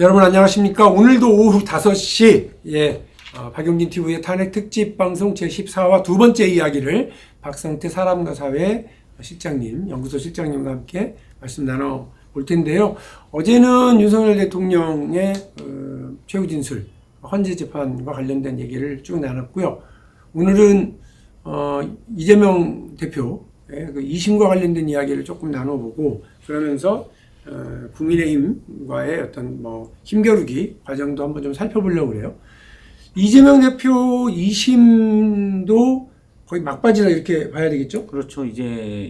여러분 안녕하십니까? 오늘도 오후 5시 예, 어, 박용진 TV의 탄핵 특집 방송 제14화 두 번째 이야기를 박성태 사람과 사회 실장님, 연구소 실장님과 함께 말씀 나눠 볼 텐데요. 어제는 윤석열 대통령의 어, 최후 진술 헌재 재판과 관련된 얘기를 쭉 나눴고요. 오늘은 어, 이재명 대표 그 2심과 관련된 이야기를 조금 나눠보고 그러면서 어, 국민의힘과의 어떤 뭐 힘겨루기 과정도 한번 좀 살펴보려고 그래요. 이재명 대표 2심도 거의 막바지다 이렇게 봐야 되겠죠? 그렇죠. 이제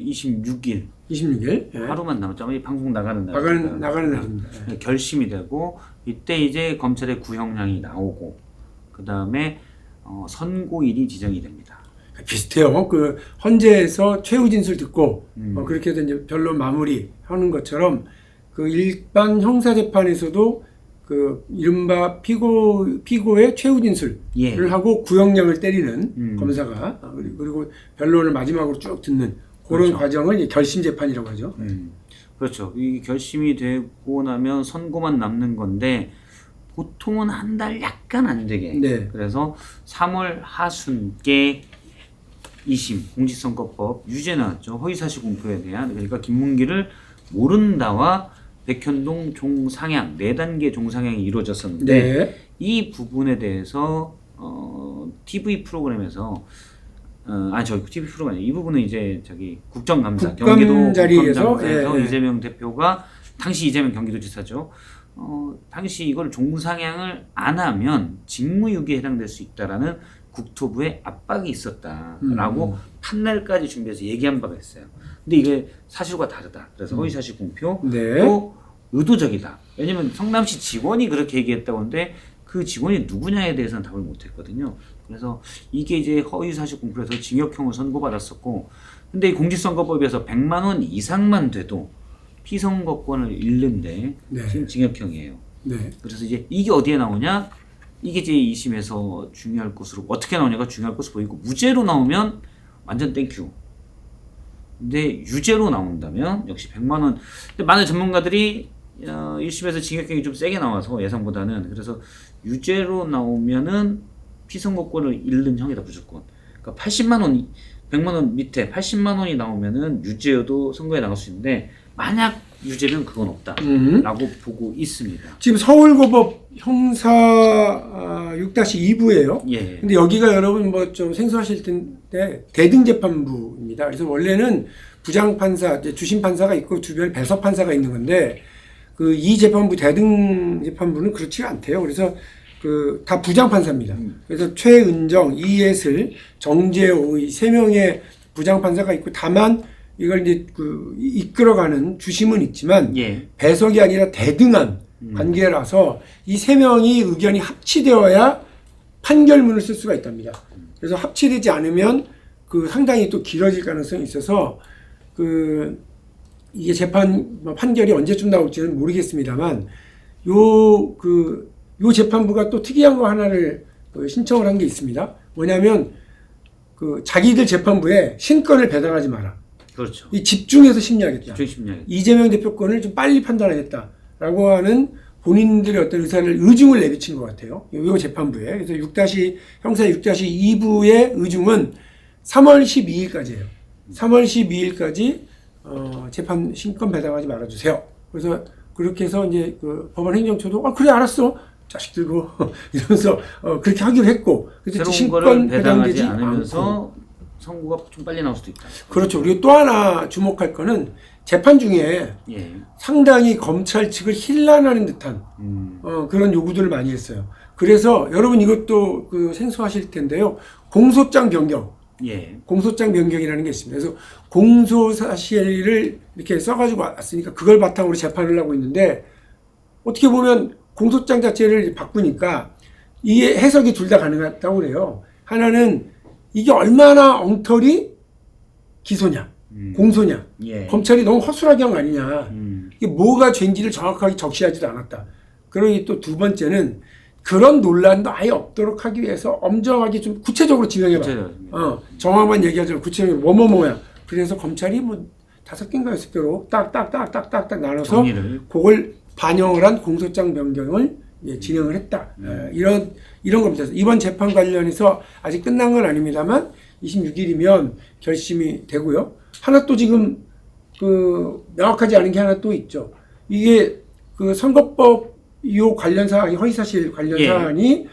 26일 26일. 예. 하루만 남았죠. 이 방송 나가는 날. 나가는, 나가는 날입니다. 예. 결심이 되고 이때 이제 검찰의 구형량이 나오고 그 다음에 어, 선고일이 지정이 됩니다. 비슷해요. 그 헌재에서 최후 진술 듣고 음. 어, 그렇게 해서 이제 변론 마무리 하는 것처럼 그 일반 형사 재판에서도 그 이른바 피고 피고의 최후 진술을 예. 하고 구형량을 때리는 음. 검사가 아, 그리고- 변론을 마지막으로 쭉 듣는 그런 그렇죠. 과정을 결심 재판이라고 하죠. 음. 그렇죠. 이 결심이 되고 나면 선고만 남는 건데 보통은 한 달 약간 안 되게. 네. 그래서 3월 하순께 2심 공직선거법 유죄 나왔죠. 허위사실 공표에 대한 그러니까 김문기를 모른다와 백현동 종상향 네 단계 종상향이 이루어졌었는데 네. 이 부분에 대해서 어, TV 프로그램에서 어, 아니 저 TV 프로그램. 이 부분은 이제 저기 국정감사 국감 경기도 자리에서, 국감장에서 예, 예. 이재명 대표가 당시 이재명 경기도지사죠. 어, 당시 이걸 종상향을 안 하면 직무유기에 해당될 수 있다라는 국토부의 압박이 있었다라고 음. 판넬까지 준비해서 얘기한 바가 있어요. 근데 이게 사실과 다르다. 그래서 허위사실 공표 네. 또 의도적이다. 왜냐면 성남시 직원이 그렇게 얘기했다고 하는데 그 직원이 누구냐에 대해서는 답을 못했거든요. 그래서 이게 이제 허위사실 공표에서 징역형을 선고받았었고, 근데 이 공직선거법에서 100만 원 이상만 돼도 피선거권을 잃는데 네. 지금 징역형이에요. 네. 그래서 이제 이게 어디에 나오냐? 이게 이제 2심에서 중요할 것으로 어떻게 나오냐가 중요할 것으로 보이고 무죄로 나오면 완전 땡큐. 근데 유죄로 나온다면 역시 100만 원. 근데 많은 전문가들이 어, 1심에서 징역형이 좀 세게 나와서 예상보다는 그래서 유죄로 나오면은 피선거권을 잃는 형이다 무조건. 그러니까 80만 원, 100만 원 밑에 80만 원이 나오면은 유죄여도 선거에 나갈 수 있는데 만약 유죄면 그건 없다. 음. 라고 보고 있습니다. 지금 서울고법 형사 아, 6-2부예요. 예. 근데 여기가 여러분 뭐 좀 생소하실 텐데 대등 재판부입니다. 그래서 원래는 부장 판사, 주심 판사가 있고 주변에 배석 판사가 있는 건데 그 이 재판부 대등 재판부는 그렇지가 않대요. 그래서 그 다 부장 판사입니다. 그래서 최은정, 이예슬, 정재호 이세 명의 부장 판사가 있고 다만 이걸 이제 그 이끌어가는 주심은 있지만 예. 배석이 아니라 대등한 관계라서 이 세 명이 의견이 합치되어야 판결문을 쓸 수가 있답니다. 그래서 합치되지 않으면 그 상당히 또 길어질 가능성이 있어서 그 이게 재판 뭐 판결이 언제쯤 나올지는 모르겠습니다만 요 그 요 재판부가 또 특이한 거 하나를 그 신청을 한 게 있습니다. 뭐냐면 그 자기들 재판부에 신권을 배당하지 마라. 그렇죠. 이 집중해서 심리하겠다. 집중 심리학. 이재명 대표권을 좀 빨리 판단하겠다 라고 하는 본인들의 어떤 의사를 의중을 내비친 것 같아요. 요 재판부에. 그래서 6 형사 6-2부의 의중은 3월 12일까지예요. 3월 12일까지 어, 재판 신권 배당하지 말아주세요. 그래서 그렇게 해서 이제 그 법원 행정처도 아 그래 알았어 자식 들고 이러면서 어, 그렇게 하기로 했고 그래서 배당하지 배당되지 않으면서 선고가 좀 빨리 나올 수도 있다. 그렇죠. 그리고 또 하나 주목할 거는 재판 중에 예. 상당히 검찰 측을 힐난하는 듯한 음. 어, 그런 요구들을 많이 했어요. 그래서 여러분 이것도 그 생소하실 텐데요. 공소장 변경, 예. 공소장 변경이라는 게 있습니다. 그래서 공소 사실을 이렇게 써가지고 왔으니까 그걸 바탕으로 재판을 하고 있는데 어떻게 보면 공소장 자체를 바꾸니까 이 해석이 둘 다 가능하다고 그래요. 하나는 이게 얼마나 엉터리 기소냐, 음. 공소냐, 예. 검찰이 너무 허술하게 한 거 아니냐. 음. 이게 뭐가 죄인지를 정확하게 적시하지도 않았다. 그러니 또 두 번째는 그런 논란도 아예 없도록 하기 위해서 엄정하게 좀 구체적으로. 구체적으로. 어, 정황만 얘기하지 말고 구체적으로 뭐뭐뭐야. 그래서 검찰이 뭐 다섯 개인가 여섯 개로 딱딱딱딱딱딱 나눠서 정리를. 그걸 반영을 한 공소장 변경을 예, 진행을 했다. 예, 이런 이런 겁니다. 이번 재판 관련해서 아직 끝난 건 아닙니다만 26일이면 결심이 되고요. 하나 또 지금 그 명확하지 않은 게 하나 또 있죠. 이게 그 선거법 요 관련 사항이 허위사실 관련 예. 사항이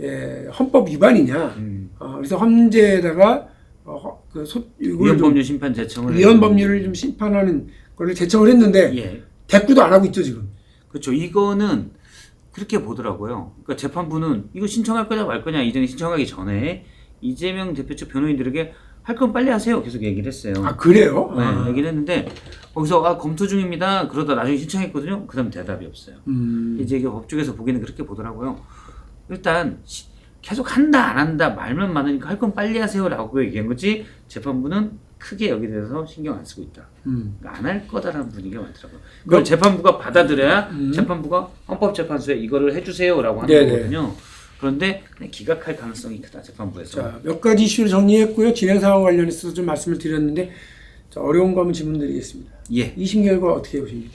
예, 헌법 위반이냐. 음. 어, 그래서 헌재에다가 어, 허- 그 소, 이걸 좀 위헌 법률 심판 제청을 위헌 법률을 좀 심판하는 거를 제청을 했는데 예. 대꾸도 안 하고 있죠 지금. 그렇죠. 이거는 그렇게 보더라고요. 그러니까 재판부는 이거 신청할 거냐 말 거냐 이전에 신청하기 전에 이재명 대표 측 변호인들에게 할 건 빨리 하세요. 계속 얘기를 했어요. 아 그래요? 네, 아. 얘기를 했는데 거기서 아, 검토 중입니다. 그러다 나중에 신청했거든요. 그다음 대답이 없어요. 음, 이제 이게 법쪽에서 보기는 그렇게 보더라고요. 일단 시- 계속 한다 안 한다 말만 많으니까 할 건 빨리 하세요라고 얘기한 거지 재판부는 크게 여기에 대해서 신경 안 쓰고 있다. 음. 안할 거다라는 분위기가 많더라고요. 그걸 재판부가 받아들여야 음. 재판부가 헌법재판소에 이거를 해주세요라고 하는 네네. 거거든요. 그런데 기각할 가능성이 크다 재판부에서. 자, 몇 가지 이슈를 정리했고요. 진행 상황 관련해서 좀 말씀을 드렸는데 자, 어려운 거 한번 질문 드리겠습니다. 예, 2심 결과 어떻게 보십니까?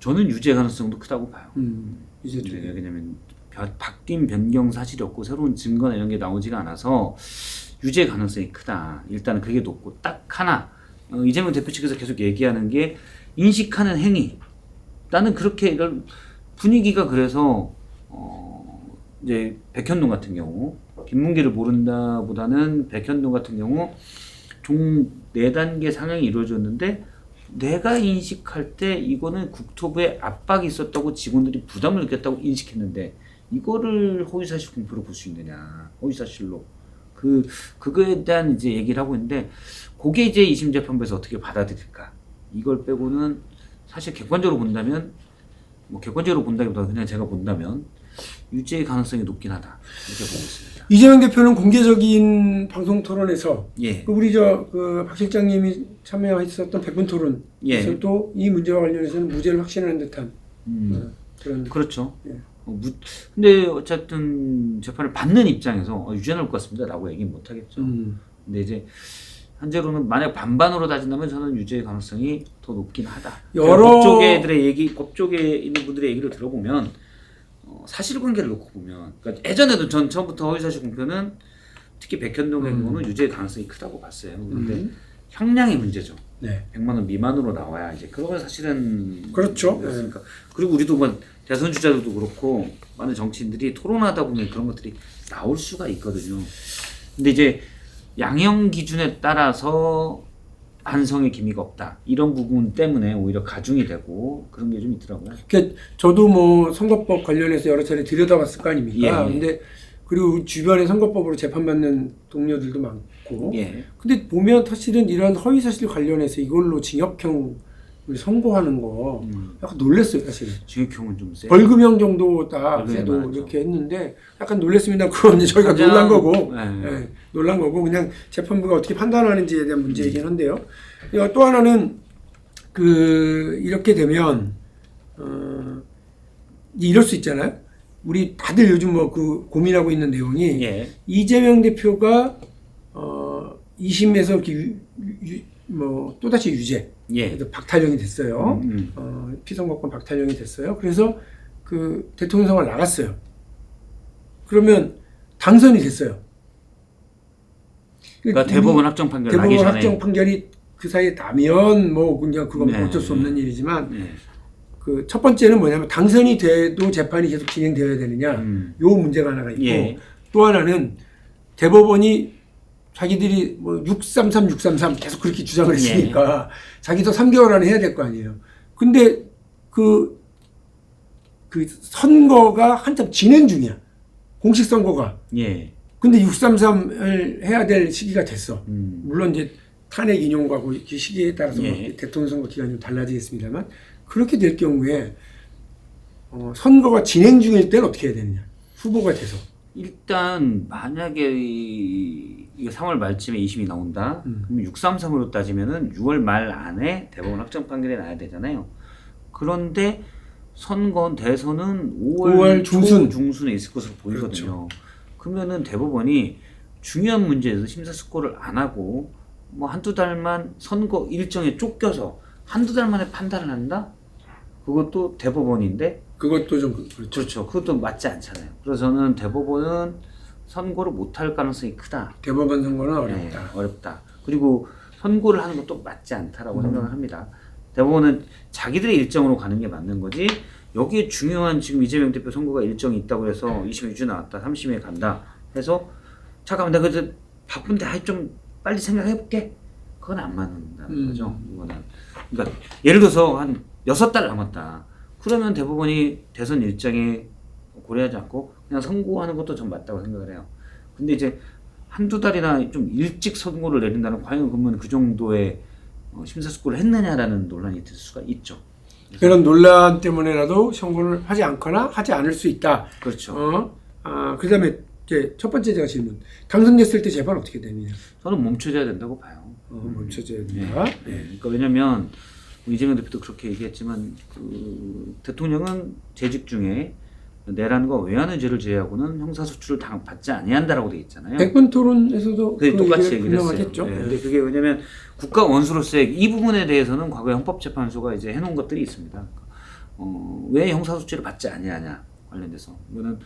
저는 유죄 가능성도 크다고 봐요. 음, 이제 네, 좀 왜냐면 벼- 바뀐 변경 사실이 없고 새로운 증거나 이런 게 나오지가 않아서 유죄 가능성이 크다. 일단은 그게 높고 딱 하나 어, 이재명 대표 측에서 계속 얘기하는 게 인식하는 행위. 나는 그렇게 이런 분위기가 그래서 어 이제 백현동 같은 경우 김문기를 모른다보다는 백현동 같은 경우 종 4단계 상향이 이루어졌는데 내가 인식할 때 이거는 국토부에 압박이 있었다고 직원들이 부담을 느꼈다고 인식했는데 이거를 허위사실 공표로 볼 수 있느냐 허위사실로. 그 그거에 대한 이제 얘기를 하고 있는데 그게 이제 이심 재판부에서 어떻게 받아들일까? 이걸 빼고는 사실 객관적으로 본다면 뭐 객관적으로 본다기보다 그냥 제가 본다면 유죄의 가능성이 높긴 하다 이렇게 보고 있습니다. 이재명 대표는 공개적인 방송 토론에서 예, 그 우리 저그박 실장님이 참여했었던 백분 토론 에서 예. 또이 문제와 관련해서는 무죄를 확신하는 듯한 음. 어, 그런 그렇죠. 예. 어, 무, 근데 어쨌든 재판을 받는 입장에서 어, 유죄 나올 것 같습니다라고 얘기는 못 하겠죠. 음, 근데 이제 현재로는 만약 반반으로 따진다면 저는 유죄의 가능성이 더 높긴 하다. 여러- 법조계들의 얘기, 법조계에 있는 분들의 얘기를 들어보면 어, 사실관계를 놓고 보면, 그러니까 예전에도 전 처음부터 허위사실 공표는 특히 백현동의 경우는 유죄의 가능성이 크다고 봤어요. 그런데 음. 형량의 문제죠. 네. 100만 원 미만으로 나와야 이제 그러면 사실은 그렇죠. 그렇습니까? 그리고 우리도 뭐 대선 주자들도 그렇고 많은 정치인들이 토론하다 보면 그런 것들이 나올 수가 있거든요. 근데 이제 양형 기준에 따라서 반성의 기미가 없다 이런 부분 때문에 오히려 가중이 되고 그런 게 좀 있더라고요. 그 저도 뭐 선거법 관련해서 여러 차례 들여다봤을 거 아닙니까? 예, 예. 근데 그리고 주변에 선거법으로 재판받는 동료들도 많고. 예, 근데 보면 사실은 이런 허위 사실 관련해서 이걸로 징역형을 선고하는 거 음. 약간 놀랐어요, 사실은. 징역형은 좀 세. 벌금형 벌금이 그래도 많았죠. 이렇게 했는데 약간 놀랐습니다. 그건 저희가 놀란 거고, 네. 예, 놀란 거고 그냥 재판부가 어떻게 판단하는지에 대한 문제이긴 한데요. 어, 또 하나는 그 이렇게 되면 어, 이럴 수 있잖아요. 우리 다들 요즘 뭐 그 고민하고 있는 내용이 예, 이재명 대표가 어 2심에서 이렇게 유, 유, 뭐 또다시 유죄, 예, 그래서 박탈령이 됐어요. 음, 음. 어, 피선거권 박탈령이 됐어요. 그래서 그 대통령 선거를 나갔어요. 그러면 당선이 됐어요. 그러니까 우리 대법원 확정 판결 대법원 전에 확정 판결이 그 사이에 나면 뭐 그냥 그건 네. 어쩔 수 없는 일이지만 예, 그첫 번째는 뭐냐면 당선이 돼도 재판이 계속 진행되어야 되느냐 음. 요 문제가 하나가 있고 예. 또 하나는 대법원이 자기들이 뭐 633, 633 계속 그렇게 주장을 예. 했으니까 자기도 3개월 안에 해야 될 거 아니에요. 근데 그, 그 선거가 한참 진행 중이야. 공식 선거가. 예, 근데 633을 해야 될 시기가 됐어. 음. 물론 이제 탄핵 인용과 그 시기에 따라서 예. 뭐 대통령 선거 기간이 좀 달라지겠습니다만 그렇게 될 경우에 어, 선거가 진행 중일 때는 어떻게 해야 되느냐. 후보가 돼서. 일단 만약에 이- 이게 3월 말쯤에 2심이 나온다. 음. 그러면 633으로 따지면은 6월 말 안에 대법원 확정 판결이 나야 되잖아요. 그런데 선거 대선은 5월, 5월 중순. 중순에 있을 것으로 보이거든요. 그 러면은 대법원이 중요한 문제에서 심사숙고를 안 하고 뭐 한두 달만 선거 일정에 쫓겨서 한두 달 만에 판단을 한다? 그것도 대법원인데 그것도 좀 그- 그렇죠. 그렇죠. 그것도 맞지 않잖아요. 그래서 저는 대법원은 선고를 못할 가능성이 크다. 대법원 선거는 네, 어렵다. 어렵다. 그리고 선고를 하는 것도 맞지 않다라고 생각을 합니다. 대법원은 자기들의 일정으로 가는 게 맞는 거지. 여기에 중요한 지금 이재명 대표 선거가 일정이 있다고 해서 2심에 유죄 나왔다, 3심에 간다 해서 잠깐만 내가 그래도 바쁜데 아이 좀 빨리 생각해 볼게. 그건 안 맞는다는 음. 거죠. 이거는. 그러니까 예를 들어서 한 여섯 달 남았다. 그러면 대법원이 대선 일정에 고려하지 않고 그냥 선고하는 것도 전 맞다고 생각을 해요. 근데 이제 한두 달이나 좀 일찍 선고를 내린다는 과연 그러면 그 정도의 어, 심사숙고를 했느냐라는 논란이 들 수가 있죠. 그런 논란 때문에라도 선고를 하지 않거나 하지 않을 수 있다. 그렇죠. 어, 아, 그 다음에 이제 첫 번째 제가 질문. 당선됐을 때 재판 어떻게 되느냐? 저는 멈춰져야 된다고 봐요. 어, 멈춰져야 네. 된다. 네. 그러니까 왜냐면 이재명 대표도 그렇게 얘기했지만 그 대통령은 재직 중에 내란과 외환의 죄를 제외하고는 형사소출을 당 받지 아니한다라고 돼 있잖아요. 백분 토론에서도 그 똑같이 얘기를 했어요. 분명하겠죠. 네, 네. 근데 그게 왜냐면 국가 원수로서의 이 부분에 대해서는 과거에 헌법재판소가 이제 해놓은 것들이 있습니다. 어, 왜 형사소치를 받지 아니하냐 관련돼서 이거는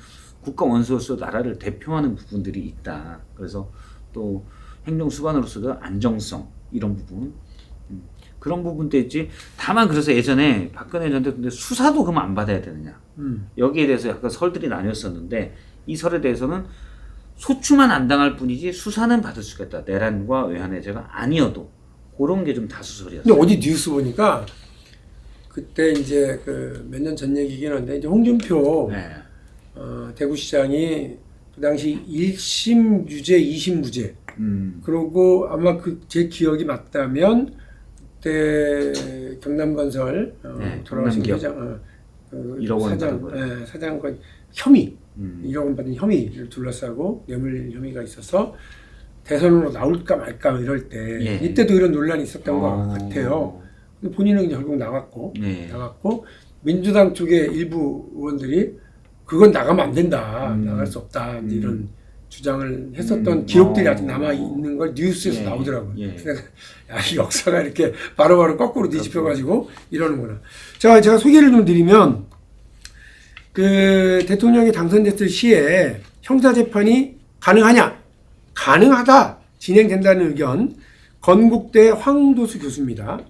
국가 원수로서 나라를 대표하는 부분들이 있다. 그래서 또 행정수반으로서도 안정성 이런 부분 음, 그런 부분도 있지. 다만 그래서 예전에 박근혜 전 대통령 수사도 그럼 안 받아야 되느냐. 음. 여기에 대해서 약간 설들이 나뉘었었는데 이 설에 대해서는 소추만 안 당할 뿐이지 수사는 받을 수가 있다. 내란과 외환의 죄가 아니어도 그런 게 좀 다수설이었어요. 근데 어디 뉴스 보니까 그때 이제 그 몇 년 전 얘기긴 한데 이제 홍준표 네. 어, 대구시장이 그 당시 1심 유죄, 2심 무죄. 음. 그러고 아마 그 제 기억이 맞다면 그때 경남건설 어, 네, 돌아가신 경남기업. 회장 어, 그 1억 원 사장, 받은 거예요. 예, 사장과 혐의 음. 1억 원 받은 혐의를 둘러싸고 뇌물 혐의가 있어서 대선으로 나올까 말까 이럴 때 예. 이때도 이런 논란이 있었던 것 어. 같아요. 근데 본인은 결국 나갔고 네. 나갔고 민주당 쪽의 일부 의원들이 그건 나가면 안 된다 음. 나갈 수 없다 음. 이런 주장을 했었던 음. 기록들이 어. 아직 남아 있는 걸 뉴스에서 예. 나오더라고요. 예. 그래서 야, 이 역사가 이렇게 바로바로 거꾸로 뒤집혀 가지고 이러는구나. 자, 제가 소개를 좀 드리면 그 대통령이 당선됐을 시에 형사 재판이 가능하냐? 가능하다. 진행된다는 의견. 건국대 황도수 교수입니다.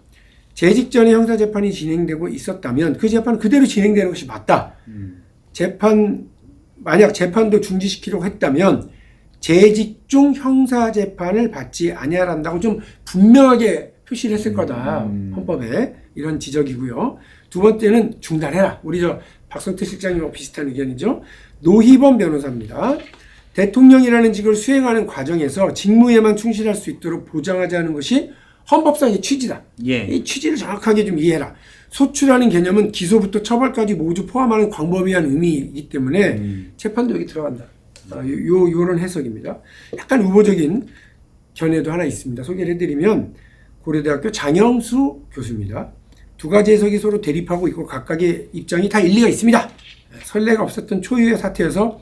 재직 전에 형사 재판이 진행되고 있었다면 그 재판은 그대로 진행되는 것이 맞다. 음. 재판 만약 재판도 중지시키려고 했다면 재직 중 형사 재판을 받지 아니하란다고 좀 분명하게 표시를 했을 거다 음. 헌법에 이런 지적이고요. 두 번째는 중단해라. 우리 저 박성태 실장님하고 비슷한 의견이죠. 노희범 변호사입니다. 대통령이라는 직을 수행하는 과정에서 직무에만 충실할 수 있도록 보장하자는 것이 헌법상의 취지다. 예. 이 취지를 정확하게 좀 이해해라. 소추라는 개념은 기소부터 처벌까지 모두 포함하는 광범위한 의미이기 때문에 음. 재판도 여기 들어간다. 아, 요, 요, 요런 해석입니다. 약간 우호적인 견해도 하나 있습니다. 소개를 해드리면 고려대학교 장영수 교수입니다. 두 가지 해석이 서로 대립하고 있고 각각의 입장이 다 일리가 있습니다. 선례가 없었던 초유의 사태여서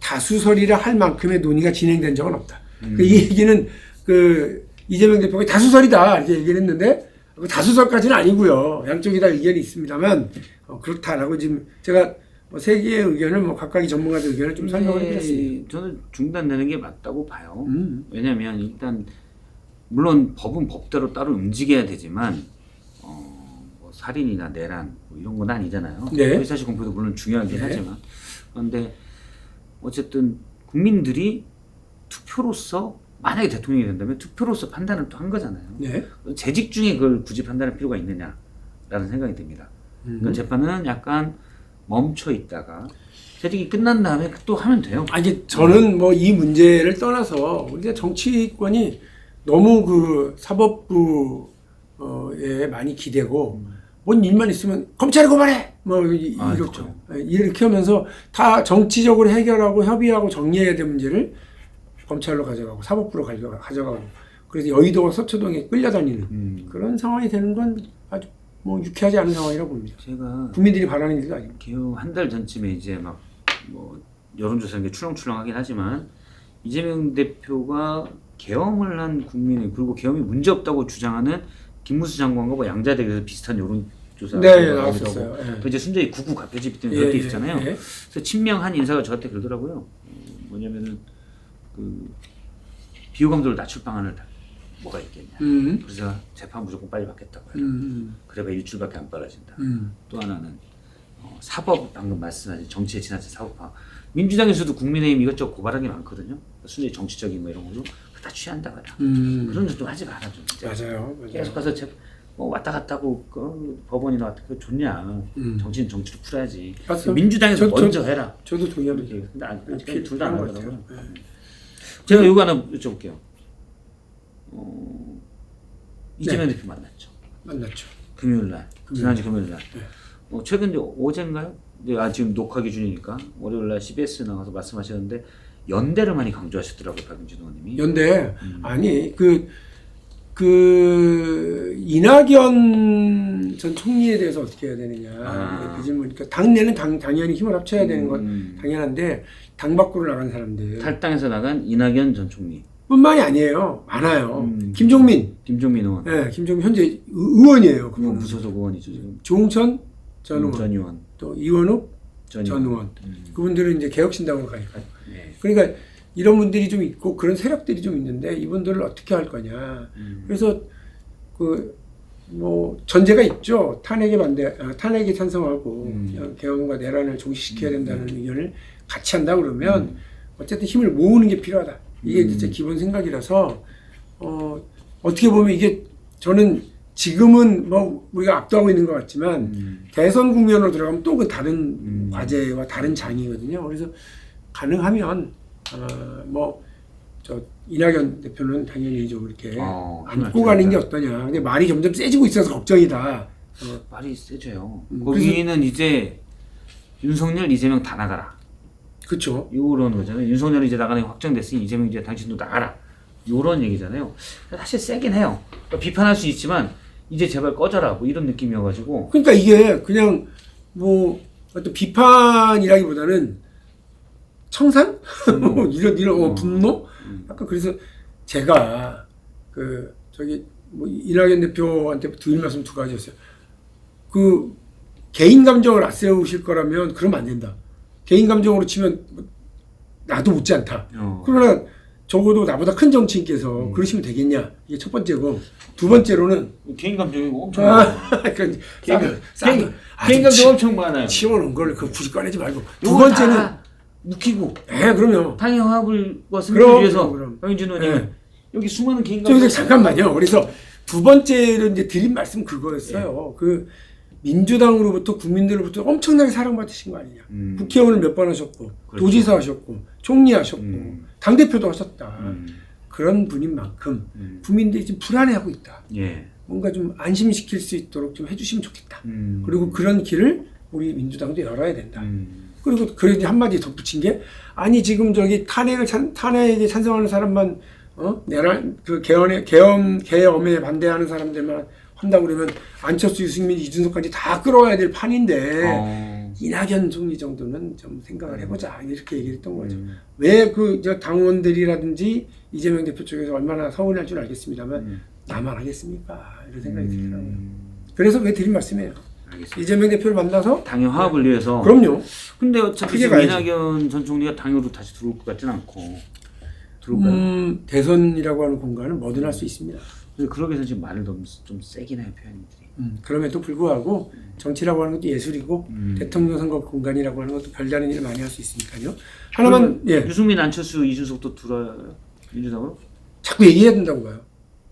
다수설이라 할 만큼의 논의가 진행된 적은 없다. 그이 얘기는 그 이재명 대표가 다수설이다 이렇게 얘기를 했는데 그 다수설까지는 아니고요. 양쪽이 다 의견이 있습니다만 어, 그렇다라고 지금 제가 뭐세 개의 의견을 뭐 각각의 전문가들 의견을 좀 설명을 해드렸습니다. 네, 저는 중단되는 게 맞다고 봐요. 음. 왜냐하면 일단 물론 법은 법대로 따로 움직여야 되지만 어, 뭐 살인이나 내란 뭐 이런 건 아니잖아요. 네. 의사시 공표도 물론 중요하긴 네. 하지만 그런데 어쨌든 국민들이 투표로서 만약에 대통령이 된다면 투표로서 판단을 또 한 거잖아요. 네. 재직 중에 그걸 굳이 판단할 필요가 있느냐라는 생각이 듭니다. 음. 그러니까 재판은 약간 멈춰 있다가 재직이 끝난 다음에 또 하면 돼요. 아니 저는 뭐 이 문제를 떠나서 우리가 정치권이 너무 그 사법부에 많이 기대고 뭔 일만 있으면 검찰에 고발해 뭐 이- 아, 이렇게 그렇죠. 이렇게 하면서 다 정치적으로 해결하고 협의하고 정리해야 될 문제를 검찰로 가져가고 사법부로 가져가 가져가고 그래서 여의도와 서초동에 끌려다니는 음. 그런 상황이 되는 건 아주 뭐 유쾌하지 않은 상황이라고 봅니다. 제가 국민들이 바라는 일도 아니고. 개요 한 달 전쯤에 이제 막 뭐 여론조사인 게 출렁출렁하긴 하지만 이재명 대표가 계엄을 한 국민이 그리고 계엄이 문제 없다고 주장하는 김무수 장관과 뭐 양자대교에서 비슷한 여론 조사 네, 나왔었어요. 예. 그 이제 순전히 구구 갑표집 때문에 예, 그렇게 예, 있잖아요. 예. 그래서 친명한 인사가 저한테 그러더라고요. 어, 뭐냐면은 그 비호 감도를 낮출 방안을 다- 뭐가 있겠냐. 음. 그래서 재판 무조건 빨리 받겠다고 해요. 음. 그래봐 일주일밖에 안 빨라진다. 음. 또 하나는 어, 사법 방금 말씀하신 정치에 지나친 사법화. 민주당에서도 국민의힘 이것저것 고발한 게 많거든요. 순전히 정치적인 뭐 이런 거로 그거 다 취한다고 해요. 음. 그런 좀 하지 마라 좀. 맞아요. 맞아요. 계속 가서 제, 뭐 왔다 갔다 하고 그 법원이나 왔다 그 좋냐. 음. 정치는 정치로 풀어야지. 맞습니다. 민주당에서 저- 저- 먼저 해라. 저도 동의합니다. 근데 어떻게 둘다 안 하더라고요. 네. 제가 요거 하나 여쭤볼게요. 어, 이재명 대표 만났죠. 만났죠. 금요일 날. 지난주 금요일 날. 네. 어, 최근 어젠가요? 이제 아 지금 녹화 기준이니까 월요일 날 CBS 나가서 말씀하셨는데 연대를 많이 강조하셨더라고요 박윤진 의원님이. 연대 음. 아니 그그 이낙연 전 총리에 대해서 어떻게 해야 되느냐 아. 그 질문. 그러니까 당내는 당, 당연히 힘을 합쳐야 되는 건 음. 당연한데 당 밖으로 나간 사람들 탈당해서 나간 이낙연 전 총리, 뿐만이 아니에요. 많아요. 음. 김종민, 김종민 의원, 예, 김종민 현재 의- 의원이에요. 그분은 무소속 의원이죠 지금. 조홍천 전 의원, 전 의원, 또 이원욱 전. 의원. 음. 그분들은 이제 개혁신당으로 가니까. 네. 그러니까 이런 분들이 좀 있고 그런 세력들이 좀 있는데 이분들을 어떻게 할 거냐. 음. 그래서 그 뭐 전제가 있죠. 탄핵에 반대, 아, 탄핵에 찬성하고 음. 어, 개헌과 내란을 종식시켜야 된다는 의견을 같이 한다 그러면 어쨌든 힘을 모으는 게 필요하다. 이게 음. 진짜 기본 생각이라서 어 어떻게 보면 이게 저는 지금은 뭐 우리가 압도하고 있는 것 같지만 음. 대선 국면으로 들어가면 또 그 다른 음. 과제와 다른 장이거든요. 그래서 가능하면 어, 어뭐 저 이낙연 대표는 당연히 좀 이렇게 어, 안고 가는 게. 어떠냐. 근데 말이 점점 세지고 있어서 걱정이다. 어, 말이 세져요. 음, 거기는 이제 윤석열, 이재명 다 나가라. 그렇죠. 요런 거잖아요. 윤석열이 이제 나가는 게 확정됐으니 이재명 이제 당신도 나가라. 요런 얘기잖아요. 사실 세긴 해요. 그러니까 비판할 수 있지만 이제 제발 꺼져라. 뭐 이런 느낌이어가지고. 그러니까 이게 그냥 뭐 어떤 비판이라기보다는 청산? 뭐 이런 이런 어, 분노? 음. 아까 그래서 제가 그 저기 뭐 이낙연 대표한테 드릴 말씀 두 가지였어요. 그 개인 감정을 앞세우실 거라면 그러면 안 된다. 개인 감정으로 치면 뭐 나도 묻지 않다. 어. 그러나 적어도 나보다 큰 정치인께서 음. 그러시면 되겠냐. 이게 첫 번째고 두 번째로는 개인 감정이 엄청 아, 많아요. 그 개인, 개인, 아주 개인 감정 치- 엄청 많아요. 치워놓은 걸그 굳이 꺼내지 말고 두 번째는 다 묵히고 에 그럼요. 당의 화합을과 승리를 그럼, 위해서 그럼, 의원님은 네. 여기 수많은 개인 저 감정 이제 잠깐만요. 그래서 두 번째로 이제 드린 말씀 그거였어요. 그 민주당으로부터 국민들로부터 엄청나게 사랑받으신 거 아니냐. 음. 국회의원을 몇 번 하셨고 그렇죠. 도지사 하셨고 총리 하셨고 음. 당 대표도 하셨다. 음. 그런 분인 만큼 음. 국민들이 지금 불안해하고 있다. 예. 뭔가 좀 안심시킬 수 있도록 좀 해주시면 좋겠다. 음. 그리고 그런 길을 우리 민주당도 열어야 된다. 음. 그리고 그래 이제 한마디 덧붙인 게 아니 지금 저기 탄핵을 찬, 탄핵에 찬성하는 사람만 어 내란 그 개헌에 개엄 개엄에 반대하는 사람들만 한다고 그러면 안철수 유승민 이준석까지 다 끌어와야 될 판인데 어. 이낙연 총리 정도는 좀 생각을 해보자 이렇게 얘기를 했던 거죠. 음. 왜그 당원들이라든지 이재명 대표 쪽에서 얼마나 서운할 줄 알겠습니다만 음. 나만 하겠습니까 이런 생각이 들더라고요. 음. 그래서 왜 드린 말씀이에요. 알겠습니다. 이재명 대표를 만나서 당의 화합을 위해서. 그럼요. 근데 어차피 크게 지금 가야지. 이낙연 전 총리가 당으로 다시 들어올 것 같지는 않고 들어올까요? 음, 대선이라고 하는 공간은 뭐든 할 수 있습니다. 그러기 위해서 지금 말을 너무 좀 세긴 해요 표현들이. 음, 그럼에도 불구하고 정치라고 하는 것도 예술이고 음. 대통령 선거 공간이라고 하는 것도 별다른 일을 많이 할 수 있으니까요. 하나만 예 유승민, 안철수, 이준석도 들어요. 민주당으로 자꾸 얘기해야 된다고 봐요.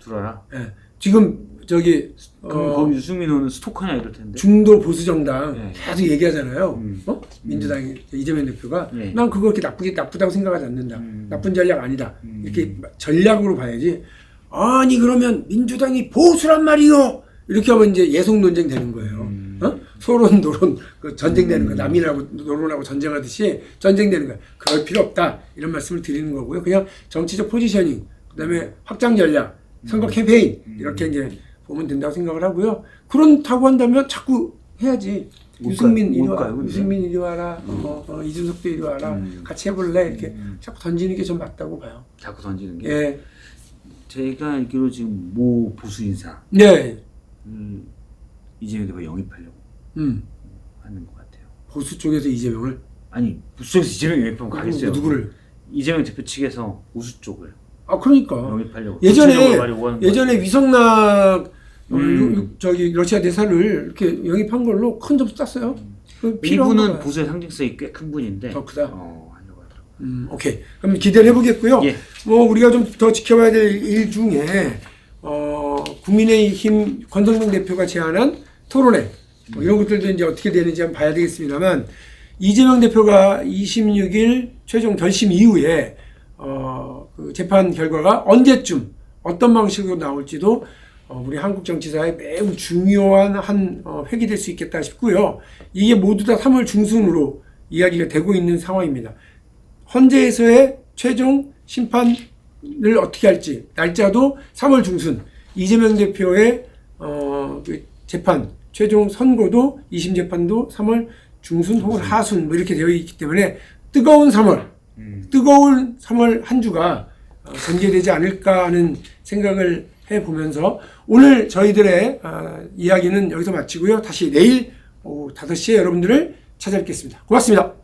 들어라. 예. 지금 저기 그럼 어, 거기 유승민 의원은 스토커냐 이럴 텐데. 중도 보수 정당 예. 계속 얘기하잖아요. 음. 어? 민주당 이재명 대표가 예. 난 그거 그렇게 나쁘게 나쁘다고 생각하지 않는다. 음. 나쁜 전략 아니다. 음. 이렇게 전략으로 봐야지. 아니 그러면 민주당이 보수란 말이요. 이렇게 하면 이제 예속 논쟁 되는 거예요. 음. 어? 소론 노론 그 전쟁 되는 거 남이라고 노론하고 전쟁하듯이 전쟁 되는 거야. 그럴 필요 없다. 이런 말씀을 드리는 거고요. 그냥 정치적 포지셔닝, 그다음에 확장 전략, 선거 음. 캠페인 이렇게 이제 보면 된다고 생각을 하고요. 그렇다고 한다면 자꾸 해야지. 유승민 이리 와, 뭘까요, 근데? 유승민 이리 와라, 어, 어, 이준석도 이리 와라, 음. 같이 해볼래 이렇게 자꾸 던지는 게 좀 맞다고 봐요. 자꾸 던지는 게. 예, 제가 알기로 지금 모 보수 인사 네, 음, 이재명 대표 영입하려고 음. 하는 것 같아요. 보수 쪽에서 이재명을 아니 무속에서 이재명 영입하면 가겠어요. 누구를? 이재명 대표 측에서 보수 쪽을 아 그러니까 영입하려고 예전에. 예전에 위성락 어, 음. 저기 러시아 대사를 이렇게 영입한 걸로 큰 점수 땄어요. 그 필요한 이분은. 보수의 상징성이 꽤 큰 분인데 더 크다? 어, 하려고 하더라고요. 음, 오케이. 그럼 기대를 해보겠고요. 예. 뭐 우리가 좀 더 지켜봐야 될 일 중에 어, 국민의힘 권성동 대표가 제안한 토론회 뭐 이런 것들도 이제 어떻게 되는지 한번 봐야 되겠습니다만 이재명 대표가 26일 최종 결심 이후에 어, 그 재판 결과가 언제쯤 어떤 방식으로 나올지도 어, 우리 한국 정치사에 매우 중요한 한 어, 획이 될 수 있겠다 싶고요. 이게 모두 다 3월 중순으로 이야기가 되고 있는 상황입니다. 헌재에서의 최종 심판을 어떻게 할지 날짜도 3월 중순 이재명 대표의 어, 그 재판 최종 선고도 2심 재판도 3월 중순 혹은 하순 뭐 이렇게 되어 있기 때문에 뜨거운 3월 뜨거운 3월 한 주가 어, 전개되지 않을까 하는 생각을 해 보면서 오늘 저희들의 아, 이야기는 여기서 마치고요. 다시 내일 오후 5시에 여러분들을 찾아뵙겠습니다. 고맙습니다.